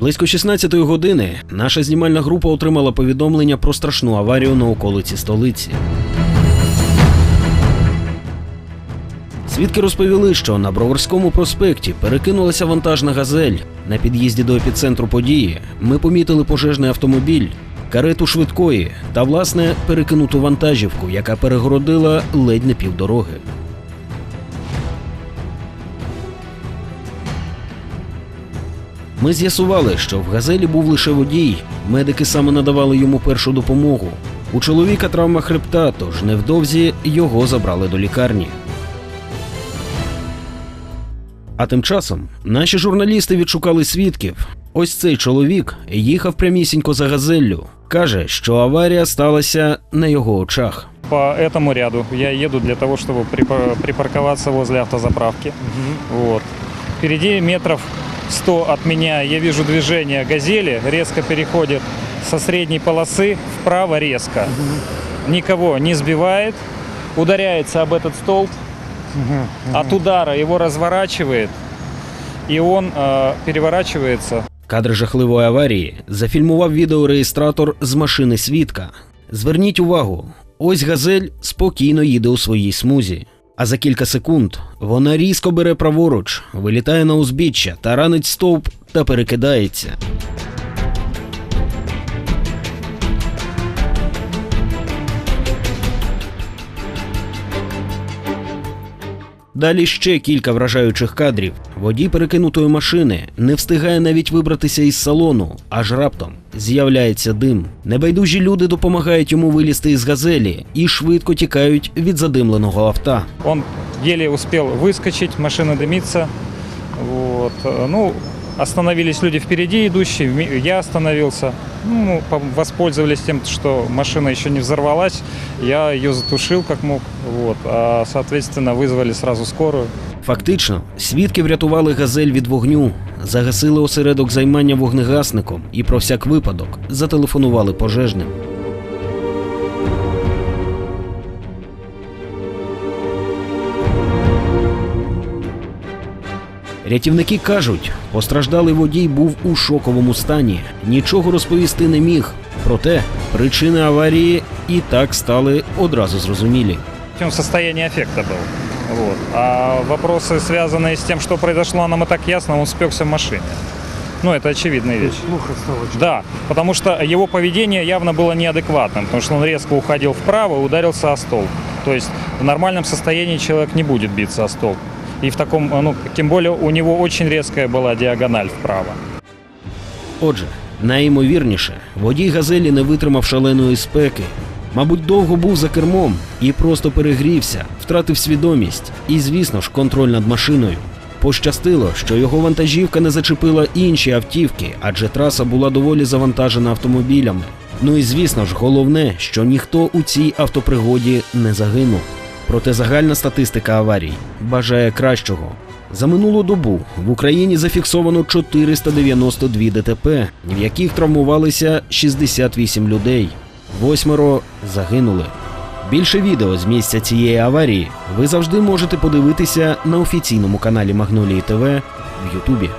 Близько 16-ї години наша знімальна група отримала повідомлення про страшну аварію на околиці столиці. Свідки розповіли, що на Броварському проспекті перекинулася вантажна газель. На під'їзді до епіцентру події ми помітили пожежний автомобіль, карету швидкої та, власне, перекинуту вантажівку, яка перегородила ледь не півдороги. Ми з'ясували, що в газелі був лише водій. Медики саме надавали йому першу допомогу. У чоловіка травма хребта, тож невдовзі його забрали до лікарні. А тим часом наші журналісти відшукали свідків. Ось цей чоловік їхав прямісінько за газеллю. Каже, що аварія сталася на його очах. По этому ряду я еду для того, чтобы припа- припарковаться возле автозаправки. Вот. Впереди метров 100 от меня я вижу движение «Газели», резко переходит со средней полосы вправо резко. Никого не сбивает, ударяется об этот столб, от удара его разворачивает, и он э, переворачивается Кадри жахливої аварії зафільмував відеореєстратор з машини свідка. Зверніть увагу, ось газель спокійно їде у своїй смузі. А за кілька секунд вона різко бере праворуч, вилітає на узбіччя, таранить стовп та перекидається. Далі ще кілька вражаючих кадрів. Водій перекинутої машини не встигає навіть вибратися із салону, аж раптом з'являється дим. Небайдужі люди допомагають йому вилізти із газелі і швидко тікають від задимленого авто. Он еле успел выскочить, машина дымится. Вот. э, Ну, остановились люди впереди идущие, я остановился. Ну, по- воспользовались тем, что машина еще не взорвалась. Я ее затушил как мог. Вот. А, соответственно, вызвали сразу скорую. Фактично, свідки врятували газель від вогню, загасили осередок займання вогнегасником і про всяк випадок зателефонували пожежним. Рятівники кажуть, постраждалий водій був у шоковому стані, нічого розповісти не міг. Проте причини аварії і так стали одразу зрозумілі. Он в состоянии аффекта был. Вот. А вопросы, связанные с тем, что произошло, нам и так ясно, он спекся в машине. Ну, это очевидная вещь. Плохо стало. Да, потому что его поведение явно было неадекватным, потому что он резко уходил вправо и ударился о стол. То есть в нормальном состоянии человек не будет биться о стол. И в таком, ну, тем более у него очень резкая была диагональ вправо. Отже, найімовірніше, водій газелі не витримав шаленої спеки. Мабуть, довго був за кермом і просто перегрівся, втратив свідомість і, звісно ж, контроль над машиною. Пощастило, що його вантажівка не зачепила інші автівки, адже траса була доволі завантажена автомобілями. Ну і звісно ж, головне, що ніхто у цій автопригоді не загинув. Проте загальна статистика аварій бажає кращого. За минулу добу в Україні зафіксовано 492 ДТП, в яких травмувалися 68 людей. Восьмеро загинули. Більше відео з місця цієї аварії ви завжди можете подивитися на офіційному каналі Магнолії ТВ в Ютубі.